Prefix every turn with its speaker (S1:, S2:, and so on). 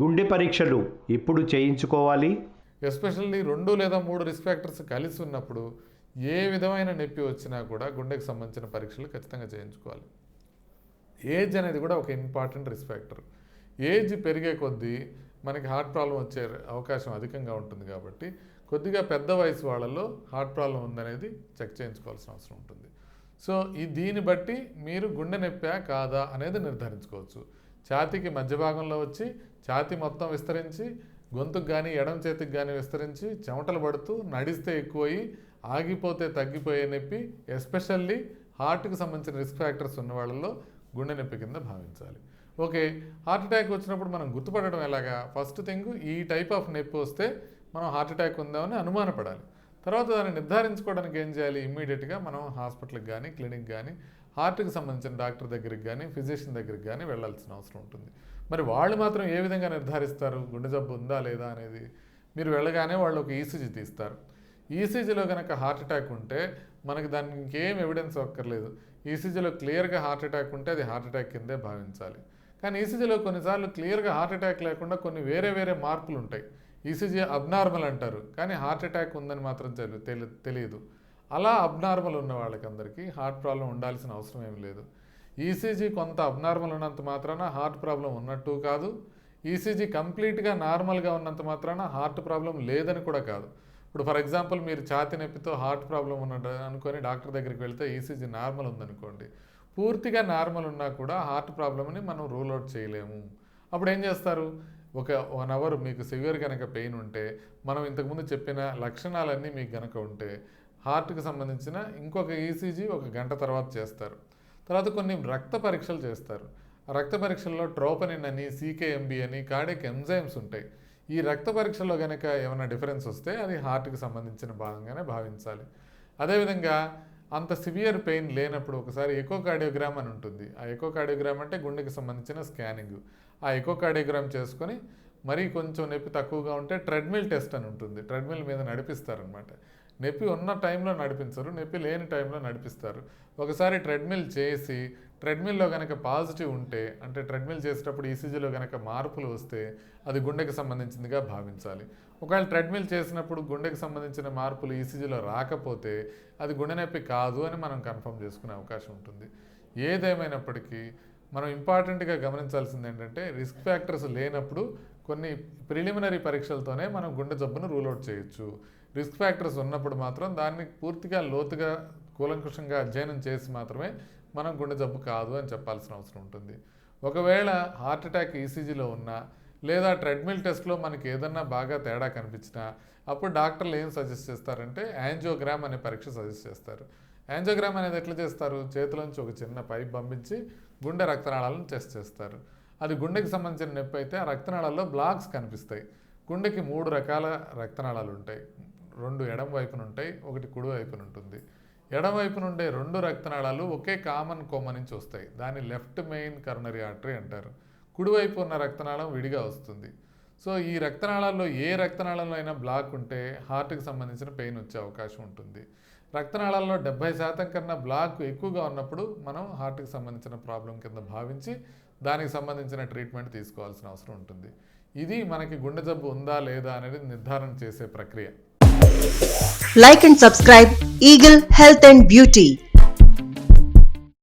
S1: గుండె పరీక్షలు ఇప్పుడు చేయించుకోవాలి?
S2: ఎస్పెషల్లీ రెండు లేదా మూడు రిస్క్ ఫ్యాక్టర్స్ కలిసి ఉన్నప్పుడు ఏ విధమైన నొప్పి వచ్చినా కూడా గుండెకి సంబంధించిన పరీక్షలు ఖచ్చితంగా చేయించుకోవాలి. ఏజ్ అనేది కూడా ఒక ఇంపార్టెంట్ రిస్క్ ఫ్యాక్టర్. ఏజ్ పెరిగే కొద్దీ మనకి హార్ట్ ప్రాబ్లం వచ్చే అవకాశం అధికంగా ఉంటుంది కాబట్టి కొద్దిగా పెద్ద వయసు వాళ్ళలో హార్ట్ ప్రాబ్లం ఉందనేది చెక్ చేయించుకోవాల్సిన అవసరం ఉంటుంది. సో ఈ దీన్ని బట్టి మీరు గుండె నొప్పా కాదా అనేది నిర్ధారించుకోవచ్చు. ఛాతీకి మధ్య భాగంలో వచ్చి ఛాతీ మొత్తం విస్తరించి గొంతుకు కానీ ఎడం చేతికి కానీ విస్తరించి చెమటలు పడుతూ నడిస్తే ఎక్కువయి ఆగిపోతే తగ్గిపోయే నొప్పి ఎస్పెషల్లీ హార్ట్కి సంబంధించిన రిస్క్ ఫ్యాక్టర్స్ ఉన్న వాళ్ళలో గుండె నొప్పి కింద భావించాలి. ఓకే హార్ట్ అటాక్ వచ్చినప్పుడు మనం గుర్తుపడడం ఎలాగా? ఫస్ట్ థింగ్ ఈ టైప్ ఆఫ్ నొప్పి వస్తే మనం హార్ట్ అటాక్ ఉందామని అనుమానపడాలి. తర్వాత దాన్ని నిర్ధారించుకోవడానికి ఏం చేయాలి? ఇమ్మీడియట్గా మనం హాస్పిటల్కి కానీ క్లినిక్ కానీ హార్ట్కి సంబంధించిన డాక్టర్ దగ్గరికి కానీ ఫిజిషియన్ దగ్గరికి కానీ వెళ్ళాల్సిన అవసరం ఉంటుంది. మరి వాళ్ళు మాత్రం ఏ విధంగా నిర్ధారిస్తారు? గుండె జబ్బు ఉందా లేదా అనేది? మీరు వెళ్ళగానే వాళ్ళు ఒక ఈసీజీ తీస్తారు. ఈసీజీలో కనుక హార్ట్ అటాక్ ఉంటే మనకి దానికి ఇంకేం ఎవిడెన్స్ అక్కర్లేదు ఈసీజీలో క్లియర్గా హార్ట్ అటాక్ ఉంటే అది హార్ట్ అటాక్ కిందే భావించాలి. కానీ ఈసీజీలో కొన్నిసార్లు క్లియర్గా హార్ట్ అటాక్ లేకుండా కొన్ని వేరే వేరే మార్పులు ఉంటాయి ఈసీజీ అబ్నార్మల్ అంటారు. కానీ హార్ట్ అటాక్ ఉందని మాత్రం తెలి- తెలి- తెలియదు. అలా అబ్నార్మల్ ఉన్న వాళ్ళకందరికీ హార్ట్ ప్రాబ్లం ఉండాల్సిన అవసరం ఏం లేదు. ఈసీజీ కొంత అబ్నార్మల్ ఉన్నంత మాత్రాన హార్ట్ ప్రాబ్లం ఉన్నట్టు కాదు. ఈసీజీ కంప్లీట్గా నార్మల్గా ఉన్నంత మాత్రాన హార్ట్ ప్రాబ్లం లేదని కూడా కాదు. ఇప్పుడు ఫర్ ఎగ్జాంపుల్ మీరు ఛాతి నొప్పితో హార్ట్ ప్రాబ్లం ఉన్నట్టు అనుకొని డాక్టర్ దగ్గరికి వెళ్తే ఈసీజీ నార్మల్ ఉందనుకోండి. పూర్తిగా నార్మల్ ఉన్నా కూడా హార్ట్ ప్రాబ్లమ్ని మనం రూల్ అవుట్ చేయలేము. అప్పుడు ఏం చేస్తారు? ఒక వన్ అవర్ మీకు సివియర్ కనుక పెయిన్ ఉంటే మనం ఇంతకుముందు చెప్పిన లక్షణాలన్నీ మీకు కనుక ఉంటే హార్ట్కి సంబంధించిన ఇంకొక ఈసీజీ ఒక గంట తర్వాత చేస్తారు. తర్వాత కొన్ని రక్త పరీక్షలు చేస్తారు. ఆ రక్త పరీక్షల్లో ట్రోపనిన్ అని సీకేఎంబి అని కార్డియక్ ఎంజైమ్స్ ఉంటాయి. ఈ రక్త పరీక్షలో కనుక ఏమైనా డిఫరెన్స్ వస్తే అది హార్ట్కి సంబంధించిన భాగంగానే భావించాలి. అదేవిధంగా అంత సివియర్ పెయిన్ లేనప్పుడు ఒకసారి ఎకో కార్డియోగ్రామ్ అని ఉంటుంది. ఆ ఎకో కార్డియోగ్రామ్ అంటే గుండెకి సంబంధించిన స్కానింగ్. ఆ ఎకో కార్డియోగ్రామ్ చేసుకొని మరీ కొంచెం నొప్పి తక్కువగా ఉంటే ట్రెడ్మిల్ టెస్ట్ అని ఉంటుంది. ట్రెడ్మిల్ మీద నడిపిస్తారనమాట. నొప్పి ఉన్న టైంలో నడిపించరు నొప్పి లేని టైంలో నడిపిస్తారు. ఒకసారి ట్రెడ్మిల్ చేసి ట్రెడ్మిల్లో కనుక పాజిటివ్ ఉంటే అంటే ట్రెడ్మిల్ చేసేటప్పుడు ఈసీజీలో కనుక మార్పులు వస్తే అది గుండెకి సంబంధించిందిగా భావించాలి. ఒకవేళ ట్రెడ్మిల్ చేసినప్పుడు గుండెకి సంబంధించిన మార్పులు ఈసీజీలో రాకపోతే అది గుండె నొప్పి కాదు అని మనం కన్ఫర్మ్ చేసుకునే అవకాశం ఉంటుంది. ఏదేమైనప్పటికీ మనం ఇంపార్టెంట్గా గమనించాల్సింది ఏంటంటే రిస్క్ ఫ్యాక్టర్స్ లేనప్పుడు కొన్ని ప్రిలిమినరీ పరీక్షలతోనే మనం గుండె జబ్బును రూల్ అవుట్ చేయొచ్చు. రిస్క్ ఫ్యాక్టర్స్ ఉన్నప్పుడు మాత్రం దాన్ని పూర్తిగా లోతుగా కూలంకుషంగా అధ్యయనం చేసి మాత్రమే మనం గుండె జబ్బు కాదు అని చెప్పాల్సిన అవసరం ఉంటుంది. ఒకవేళ హార్ట్ అటాక్ ఈసీజీలో ఉన్నా లేదా ట్రెడ్మిల్ టెస్ట్లో మనకి ఏదన్నా బాగా తేడా కనిపించినా అప్పుడు డాక్టర్లు ఏం సజెస్ట్ చేస్తారంటే యాంజియోగ్రామ్ అనే పరీక్ష సజెస్ట్ చేస్తారు. యాంజియోగ్రామ్ అనేది ఎట్లా చేస్తారు? చేతిలోంచి ఒక చిన్న పైప్ పంపించి గుండె రక్తనాళాలను టెస్ట్ చేస్తారు. అది గుండెకి సంబంధించిన నొప్పి అయితే ఆ రక్తనాళాల్లో బ్లాక్స్ కనిపిస్తాయి. గుండెకి మూడు రకాల రక్తనాళాలు ఉంటాయి. రెండు ఎడం వైపున ఉంటాయి ఒకటి కుడి వైపున ఉంటుంది. ఎడం వైపున ఉండే రెండు రక్తనాళాలు ఒకే కామన్ కొమ్మ నుంచి వస్తాయి. దాన్ని లెఫ్ట్ మెయిన్ కర్నరీ ఆర్టరీ అంటారు. కుడివైపు ఉన్న రక్తనాళం విడిగా వస్తుంది. సో ఈ రక్తనాళాల్లో ఏ రక్తనాళంలో అయినా బ్లాక్ ఉంటే హార్ట్కి సంబంధించిన పెయిన్ వచ్చే అవకాశం ఉంటుంది. రక్తనాళాల్లో డెబ్బై శాతం కన్నా బ్లాక్ ఎక్కువగా ఉన్నప్పుడు మనం హార్ట్కి సంబంధించిన ప్రాబ్లం కింద భావించి దానికి సంబంధించిన ట్రీట్మెంట్ తీసుకోవాల్సిన అవసరం ఉంటుంది. ఇది మనకి గుండె జబ్బు ఉందా లేదా అనేది నిర్ధారణ చేసే ప్రక్రియ.
S3: Like and subscribe Eagle Health and Beauty.